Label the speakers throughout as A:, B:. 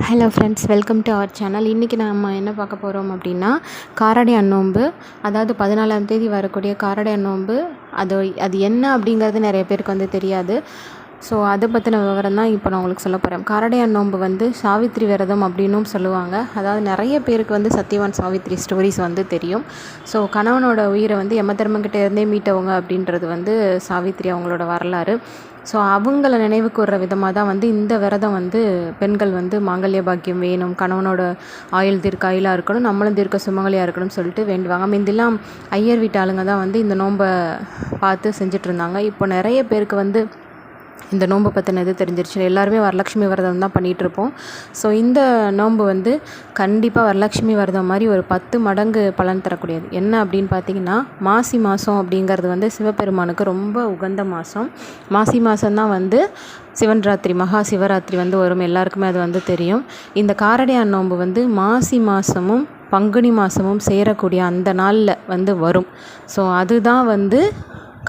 A: Hello friends welcome to our channel இன்றைக்கி நம்ம என்ன பார்க்க போகிறோம் அப்படின்னா காரடை அன்னோம்பு அதாவது பதினாலாம் தேதி வரக்கூடிய காரடை அன்னோம்பு அது அது என்ன அப்படிங்கிறது நிறைய பேருக்கு வந்து தெரியாது. ஸோ அதை பற்றின விவரம் தான் இப்போ நான் உங்களுக்கு சொல்ல போகிறேன் காரடையான் நோன்பு வந்து சாவித்திரி விரதம் அப்படின்னும் சொல்லுவாங்க. அதாவது நிறைய பேருக்கு வந்து சத்யவான் சாவித்ரி ஸ்டோரிஸ் வந்து தெரியும். ஸோ கணவனோட உயிரை வந்து யம தர்மங்கிட்ட இருந்தே மீட்டவங்க அப்படின்றது வந்து சாவித்ரி அவங்களோட வரலாறு. ஸோ அவங்கள நினைவு கூறுற விதமாக தான் வந்து இந்த விரதம் வந்து பெண்கள் வந்து மாங்கல்ய பாக்கியம் வேணும் கணவனோட ஆயுள் தீர்க்க ஆயுளாக இருக்கணும் நம்மளும் தீர்க்க சுமங்கலியாக இருக்கணும்னு சொல்லிட்டு வேண்டுவாங்க. முந்திலாம் ஐயர் வீட்டு ஆளுங்க தான் வந்து இந்த நோன்பை பார்த்து செஞ்சிட்ருந்தாங்க இப்போ நிறைய பேருக்கு வந்து இந்த நோன்பை பற்றின இது தெரிஞ்சிருச்சு. எல்லாருமே வரலட்சுமி விரதம் தான் பண்ணிகிட்ருப்போம். ஸோ இந்த நோன்பு வந்து கண்டிப்பாக வரலட்சுமி விரதம் மாதிரி ஒரு பத்து மடங்கு பலன் தரக்கூடியது. என்ன அப்படின்னு பார்த்தீங்கன்னா மாசி மாதம் அப்படிங்கிறது வந்து சிவபெருமானுக்கு ரொம்ப உகந்த மாதம் மாசி மாதம்தான் வந்து சிவன் ராத்திரி மகா சிவராத்திரி வந்து வரும். எல்லாருக்குமே அது வந்து தெரியும். இந்த காரடையான் நோன்பு வந்து மாசி மாதமும் பங்குனி மாதமும் சேரக்கூடிய அந்த நாளில் வந்து வரும். ஸோ அதுதான் வந்து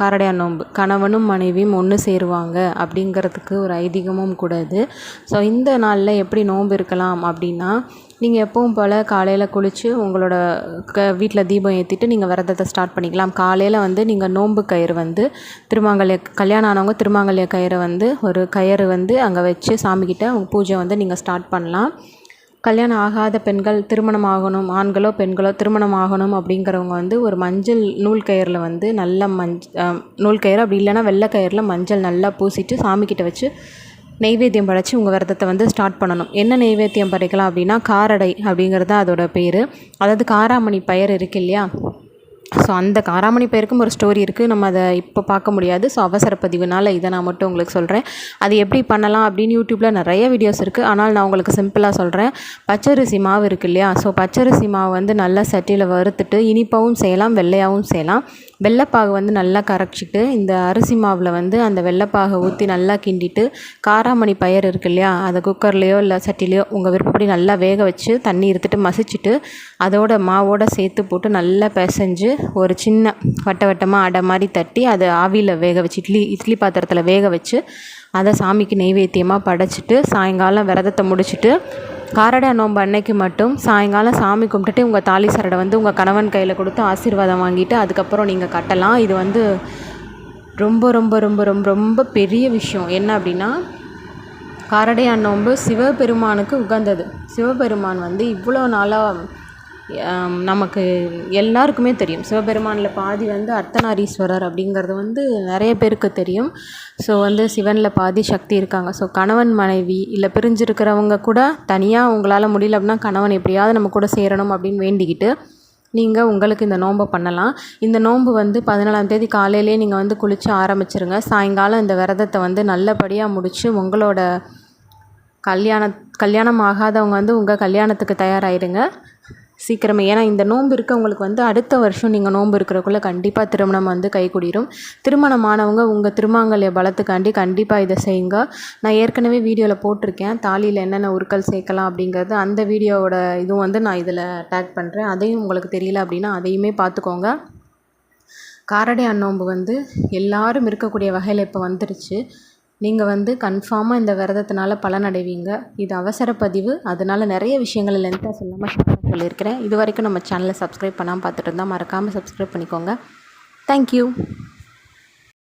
A: காரடையான் நோன்பு கணவனும் மனைவியும் ஒன்று சேருவாங்க அப்படிங்கிறதுக்கு ஒரு ஐதீகமும் கூட இது ஸோ இந்த நாளில் எப்படி நோன்பு இருக்கலாம் அப்படின்னா நீங்கள் எப்பவும் போல் காலையில் குளித்து உங்களோட க வீட்டில் தீபம் ஏற்றிட்டு நீங்கள் விரதத்தை ஸ்டார்ட் பண்ணிக்கலாம். காலையில் வந்து நீங்கள் நோன்பு கயிறு வந்து திருமாங்கல்ய கல்யாணம் ஆனவங்க திருமாங்கல்ய கயிறை வந்து ஒரு கயிறு வந்து அங்கே வச்சு சாமிக்கிட்ட பூஜை வந்து நீங்கள் ஸ்டார்ட் பண்ணலாம். கல்யாணம் ஆகாத பெண்கள் திருமணம் ஆகணும் ஆண்களோ பெண்களோ திருமணம் ஆகணும் அப்படிங்கிறவங்க வந்து ஒரு மஞ்சள் நூல் கயிறில் வந்து நல்ல மஞ்ச் நூல் கயிறு அப்படி இல்லைன்னா வெள்ளை கயிறில் மஞ்சள் நல்லா பூசிட்டு சாமிக்கிட்ட வச்சு நெய்வேத்தியம் படைச்சி உங்கள் விரதத்தை வந்து ஸ்டார்ட் பண்ணணும். என்ன நெய்வேத்தியம் படைக்கலாம் அப்படின்னா காரடை அப்படிங்கிறது தான் அதோட பேர். அதாவது காராமணி பயிர் இருக்கு இல்லையா? ஸோ அந்த காராமணி பயிருக்கும் ஒரு ஸ்டோரி இருக்குது நம்ம அதை இப்போ பார்க்க முடியாது. ஸோ அவசர பதிவுனால் இதை நான் மட்டும் உங்களுக்கு சொல்கிறேன் அது எப்படி பண்ணலாம் அப்படின்னு யூடியூப்பில் நிறைய வீடியோஸ் இருக்குது ஆனால் நான் உங்களுக்கு சிம்பிளாக சொல்கிறேன் பச்சரிசி மாவு இருக்குது இல்லையா? ஸோ பச்சரிசி மாவு வந்து நல்லா சட்டியில் வறுத்துட்டு இனிப்பாகவும் செய்யலாம் வெள்ளையாகவும் செய்யலாம். வெள்ளைப்பாகு வந்து நல்லா கரைச்சிட்டு இந்த அரிசி மாவில் வந்து அந்த வெள்ளைப்பாகை ஊற்றி நல்லா கிண்டிட்டு காராமணி பயிர் இருக்கு இல்லையா அதை குக்கர்லேயோ இல்லை சட்டிலேயோ உங்கள் விருப்பப்படி நல்லா வேக வச்சு தண்ணி இருத்துட்டு மசிச்சுட்டு அதோட மாவோடு சேர்த்து போட்டு நல்லா பிசைஞ்சு ஒரு சின்ன வட்ட வட்டமாக அடை மாதிரி தட்டி அதை ஆவியில் வேக வச்சு இட்லி இட்லி பாத்திரத்தில் வேக வச்சு அதை சாமிக்கு நெய்வேத்தியமாக படைச்சிட்டு சாயங்காலம் விரதத்தை முடிச்சுட்டு காரடை நோம்பு அன்னைக்கு மட்டும் சாயங்காலம் சாமி கும்பிட்டுட்டு உங்கள் தாலி சரடை வந்து உங்கள் கணவன் கையில் கொடுத்து ஆசீர்வாதம் வாங்கிட்டு அதுக்கப்புறம் நீங்கள் கட்டலாம். இது வந்து ரொம்ப ரொம்ப ரொம்ப ரொம்ப ரொம்ப பெரிய விஷயம். என்ன அப்படின்னா காரடையான் நோன்பு சிவபெருமானுக்கு உகந்தது. சிவபெருமான் வந்து இவ்வளோ நாளாக நமக்கு எல்லாருக்குமே தெரியும். சிவபெருமானில் பாதி வந்து அர்த்தநாரீஸ்வரர் அப்படிங்கிறது வந்து நிறைய பேருக்கு தெரியும். ஸோ வந்து சிவனில் பாதி சக்தி இருக்காங்க. ஸோ கணவன் மனைவி இல்லை பிரிஞ்சிருக்கிறவங்க கூட தனியாக உங்களால் முடியல அப்படின்னா கணவன் எப்படியாவது நம்ம கூட சேரணும் அப்படின்னு வேண்டிக்கிட்டு நீங்கள் உங்களுக்கு இந்த நோன்பை பண்ணலாம். இந்த நோன்பு வந்து பதினாலாம் தேதி காலையிலே நீங்கள் வந்து குளித்து ஆரம்பிச்சிருங்க. சாயங்காலம் இந்த விரதத்தை வந்து நல்லபடியாக முடித்து உங்களோட கல்யாண கல்யாணம் ஆகாதவங்க வந்து உங்கள் கல்யாணத்துக்கு தயாராகிடுங்க சீக்கிரமே. ஏன்னா இந்த நோன்பு இருக்கவங்களுக்கு வந்து அடுத்த வருஷம் நீங்கள் நோன்பு இருக்கிறக்குள்ளே கண்டிப்பாக திருமணம் வந்து கைகூடிரும். திருமணமானவங்க உங்கள் திருமாங்கல்ய பலத்துக்காண்டி கண்டிப்பாக இதை செய்யுங்க. நான் ஏற்கனவே வீடியோவில் போட்டிருக்கேன். தாலியில் என்னென்ன உருக்கள் சேர்க்கலாம் அப்படிங்கிறது அந்த வீடியோவோட இதுவும் வந்து நான் இதில் டேக் பண்ணுறேன் அதையும் உங்களுக்கு தெரியல அப்படின்னா அதையுமே பார்த்துக்கோங்க. காரடை அன்னோம்பு வந்து எல்லாரும் இருக்கக்கூடிய வகையில் இப்போ வந்துருச்சு. நீங்கள் வந்து கன்ஃபார்மாக இந்த விரதத்தினால பலனடைவீங்க. இது அவசர பதிவு. அதனால் நிறைய விஷயங்களை லென்த்தாக சொல்லாமல் சொல்லியிருக்கிறேன். இது வரைக்கும் நம்ம சேனலை சப்ஸ்கிரைப் பண்ணாமல் பார்த்துட்டு இருந்தால் மறக்காமல் சப்ஸ்கிரைப் பண்ணிக்கோங்க. தேங்க்யூ